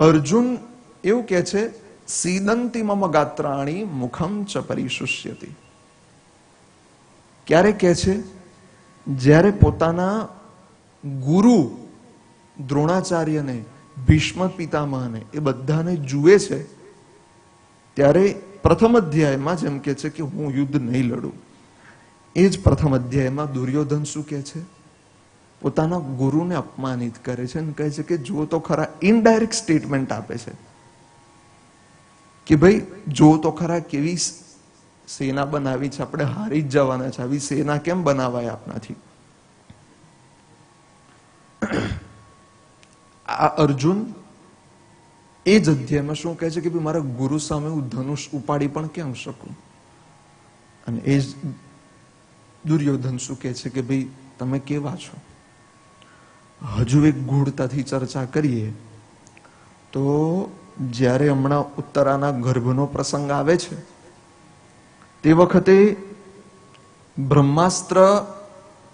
અર્જુન એવું કે છે, સીદંતી મમ ગાત્રાણી મુખમ ચ પરિશુષ્યતી. ક્યારે કે છે, જ્યારે પોતાના ગુરુ દ્રોણાચાર્યને, ભીષ્મ પિતામહને એ બધાને જુએ છે, ત્યારે પ્રથમ અધ્યાયમાં જેમ કે છે કે હું યુદ્ધ નહીં લડું. એ જ પ્રથમ અધ્યાયમાં દુર્યોધન શું કે છે પોતાના ગુરુને અપમાનિત કરે છે અને કહે છે કે જો તો ખરા ઇનડાયરેક્ટ સ્ટેટમેન્ટ આપે છે કે ભાઈ, જો તો ખરા કેવી સેના બનાવી છે, આપણે હારી જ જવાના છે, આવી સેના કેમ બનાવાય આપણાથી? આ અર્જુન એ જ અધ્યાયમાં શું કહે છે કે ભાઈ, મારા ગુરુ સામે હું ધનુષ ઉપાડી પણ કેમ શકું? અને એ જ દુર્યોધન શું કહે છે કે ભાઈ, તમે કેવા છો? હજુ એક ગૂઢતાથી ચર્ચા કરીએ, તો જ્યારે હમણાં ઉત્તરાના ગર્ભનો પ્રસંગ આવે છે, તે વખતે બ્રહ્માસ્ત્ર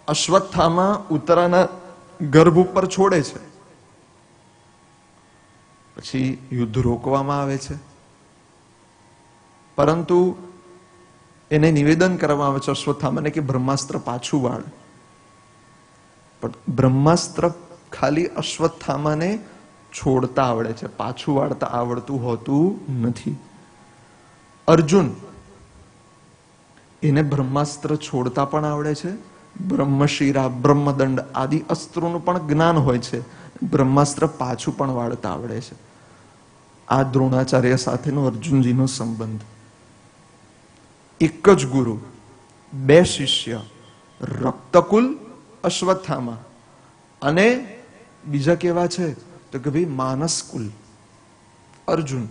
અશ્વત્થામાં ઉત્તરાના ગર્ભ ઉપર છોડે છે. પછી યુદ્ધ રોકવામાં આવે છે. પરંતુ એને નિવેદન કરવામાં આવે છે અશ્વત્થામાને કે બ્રહ્માસ્ત્ર પાછું વાળ. પણ બ્રહ્માસ્ત્ર ખાલી અશ્વત્થામાને છોડતા આવડે છે. પાછું વાળતા આવડતું હોતું નથી. અર્જુન, એને બ્રહ્માસ્ત્ર છોડતા પણ આવડે છે. બ્રહ્મશીરા, બ્રહ્મદંડ આદિ અસ્ત્રોનું પણ જ્ઞાન હોય છે. બ્રહ્માસ્ત્ર પાછું પણ વાળતા આવડે છે. આ દ્રોણાચાર્ય સાથેનો અર્જુનજીનો સંબંધ. એક જ ગુરુ, બે શિષ્ય, રક્તકુલ અશ્વત્થામા. અને બીજા કેવા છે? તો કે ભાઈ માનસકુલ અર્જુન.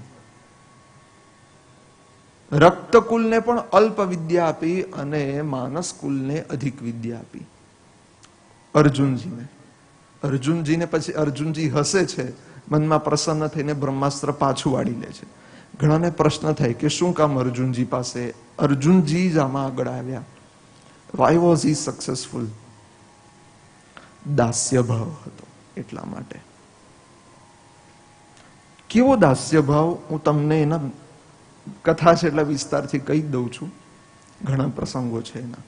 રક્તકુલને પણ અલ્પ વિદ્યા આપી અને માનસકુલને અધિક વિદ્યા આપી. અર્જુનજીને. અર્જુનજીને પછી અર્જુનજી હસે છે, મનમાં પ્રસન્ન થઈને બ્રહ્માસ્ત્ર પાછું વાળી લે છે. ઘણાને પ્રશ્ન થાય કે શું કામ અર્જુનજી પાસે? અર્જુનજી જ આમાં આગળ આવ્યા. વાય વોઝ હી સક્સેસફુલ દાસ્ય ભાવ હતો એટલા માટે. કેવો દાસ્ય ભાવ હું તમને એના કથા છે એટલા વિસ્તારથી કહી દઉં છું. ઘણા પ્રસંગો છે એના.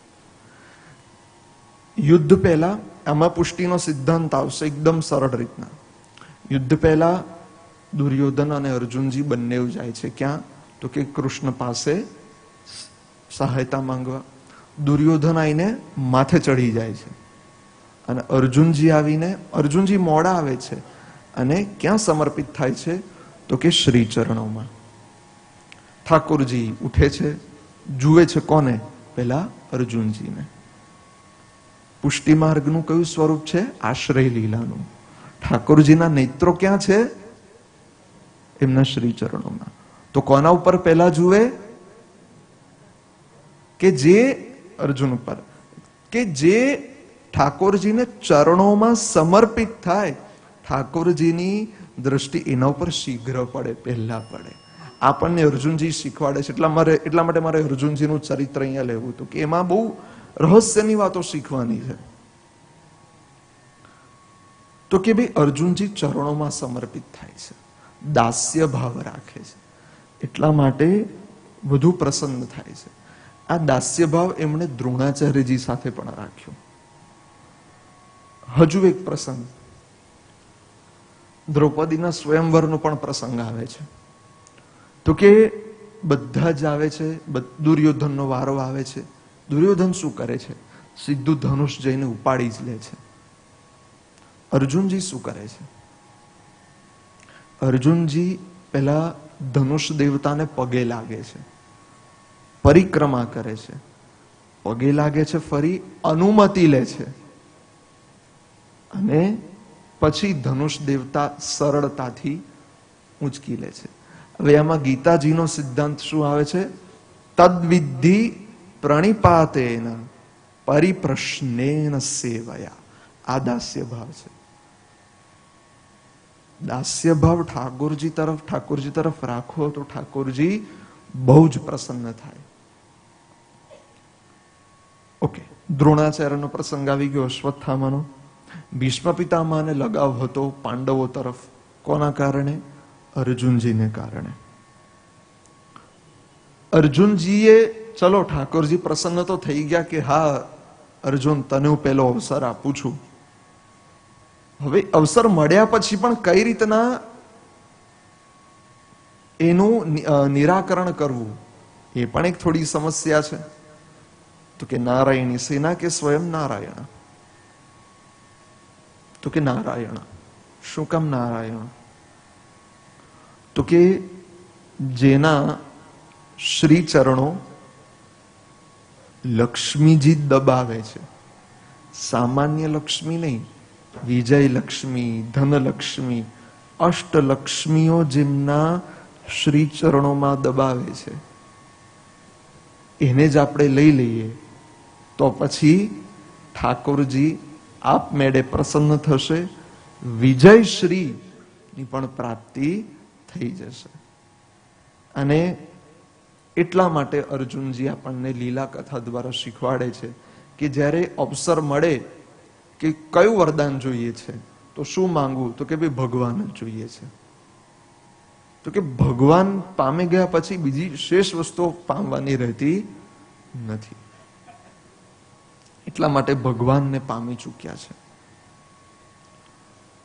યુદ્ધ પહેલા આમાં પુષ્ટિનો સિદ્ધાંત આવશે એકદમ સરળ રીતના. યુદ્ધ પહેલા દુર્યોધન અને અર્જુનજી બંને જાય છે ક્યાં? તો કે કૃષ્ણ પાસે સહાયતા માંગવા. દુર્યોધન આવીને માથે ચડી જાય છે. અને અર્જુનજી આવીને, અર્જુનજી મોડા આવે છે અને ક્યાં સમર્પિત થાય છે? તો કે શ્રી ઠાકોરજી ઉઠે છે, જુએ છે કોને? પેલા અર્જુનજીને. પુષ્ટિ માર્ગનું કયું સ્વરૂપ છે? આશ્રય લીલાનું. ઠાકોરજીના નેત્રો ક્યાં છે? એમના શ્રી ચરણોમાં તો કોના ઉપર પહેલા જુએ? કે જે, અર્જુન ઉપર. કે જે ઠાકોરજીને ચરણોમાં સમર્પિત થાય. ઠાકોરજીની દ્રષ્ટિ એના ઉપર શીઘ્ર પડે, પહેલા પડે. આપણને અર્જુનજી શીખવાડે છે. એટલા મારે એટલા માટે મારે અર્જુનજીનું ચરિત્ર અહીંયા લેવું હતું કે એમાં બહુ રહસ્યની વાતો શીખવાની છે. તો કે ભાઈ અર્જુનજી ચરણોમાં સમર્પિત થાય છે. દાસ્ય ભાવ રાખે છે. એટલા માટે વધુ પ્રસન્ન થાય છે. આ દાસ્ય ભાવ એમણે દ્રોણાચાર્યજી સાથે પણ રાખ્યો. હજુ એક પ્રસંગ. દ્રૌપદીના સ્વયંવરનો પણ પ્રસંગ આવે છે. તો કે બધા જ આવે છે દુર્યોધનનો વારો આવે છે. દુર્યોધન શું કરે છે? સીધું ધનુષ જઈને ઉપાડી જ લે છે. અર્જુનજી શું કરે છે? અર્જુનજી પેલા ધનુષ દેવતાને પગે લાગે છે. પરિક્રમા કરે છે. પગે લાગે છે, ફરી અનુમતિ લે છે. અને પછી ધનુષ દેવતા સરળતાથી ઉંચકી લે છે. હવે આમાં ગીતાજીનો સિદ્ધાંત શું આવે છે? તદ્વિધિ પ્રણિપાતેન પરિપ્રશ્નેન સેવયા. આ દાસ્ય ભાવ છે. દાસ્ય ભાવ ઠાકોરજી તરફ ઠાકોરજી તરફ રાખો તો ઠાકોરજી બહુ જ પ્રસન્ન થાય. ઓકે, દ્રોણાચાર્યનો પ્રસંગ આવી ગયો, અશ્વત્થામાનો. ભીષ્મ લગાવ હતો પાંડવો તરફ. કોના કારણે? અર્જુનજીને કારણે. અર્જુનજીએ, ચલો ઠાકોરજી, પ્રસન્ન તો થઈ ગયા કે હા, અર્જુન, તને હું પેલો અવસર આપું છું. હવે અવસર મળ્યા પછી પણ કઈ રીતના એનું નિરાકરણ કરવું, એ પણ એક થોડી સમસ્યા છે. તો કે નારાયણી સેના કે સ્વયં નારાયણ? તો કે નારાયણ શું કામ નારાયણ તો કે જેના શ્રી ચરણો લક્ષ્મીજી દબાવે છે સામાન્ય લક્ષ્મી નહીં વિજય લક્ષ્મી ધનલક્ષ્મી અષ્ટલક્ષ્મીઓ જેમના શ્રી ચરણોમાં દબાવે છે એને જ આપણે લઈ લઈએ તો પછી ઠાકોરજી આપમેળે પ્રસન્ન થશે વિજય શ્રી ની પણ પ્રાપ્તિ થઈ જશે. અને એટલા માટે અર્જુનજી આપણને લીલા કથા દ્વારા શીખવાડે છે કે જ્યારે અવસર મળે કે કયું વરદાન જોઈએ છે, તો શું માંગવું? તો કે ભાઈ ભગવાન જ જોઈએ છે. તો કે ભગવાન પામી ગયા પછી બીજી શેષ વસ્તુઓ પામવાની રહેતી નથી. એટલા માટે ભગવાનને પામી ચૂક્યા છે.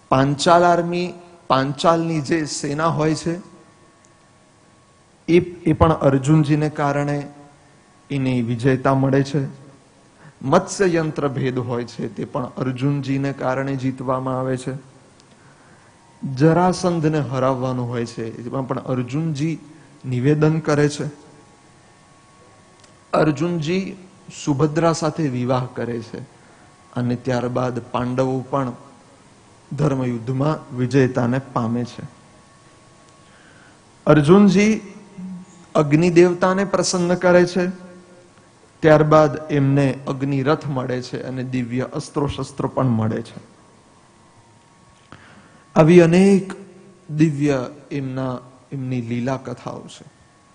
પાંચાલ આર્મી, પાંચાલની જે સેના હોય છે, એ પણ અર્જુનજીને કારણે એને વિજેતા મળે છે. મત્સ્ય ભેદ હોય છે, તે પણ અર્જુનજીને કારણે જીતવામાં આવે છે. જરાસંધને હરાવવાનું હોય છે, એમાં પણ અર્જુનજી નિવેદન કરે છે. અર્જુનજી સુભદ્રા સાથે વિવાહ કરે છે. અને ત્યારબાદ પાંડવો પણ ધર્મયુદ્ધમાં વિજેતાને પામે છે. અર્જુનજી અગ્નિ દેવતાને પ્રસન્ન કરે છે. ત્યારબાદ એમને અગ્નિ રથ મળે છે અને દિવ્ય અસ્ત્રો શસ્ત્રો પણ મળે છે. આવી અનેક દિવ્ય એમના એમની લીલા કથાઓ છે.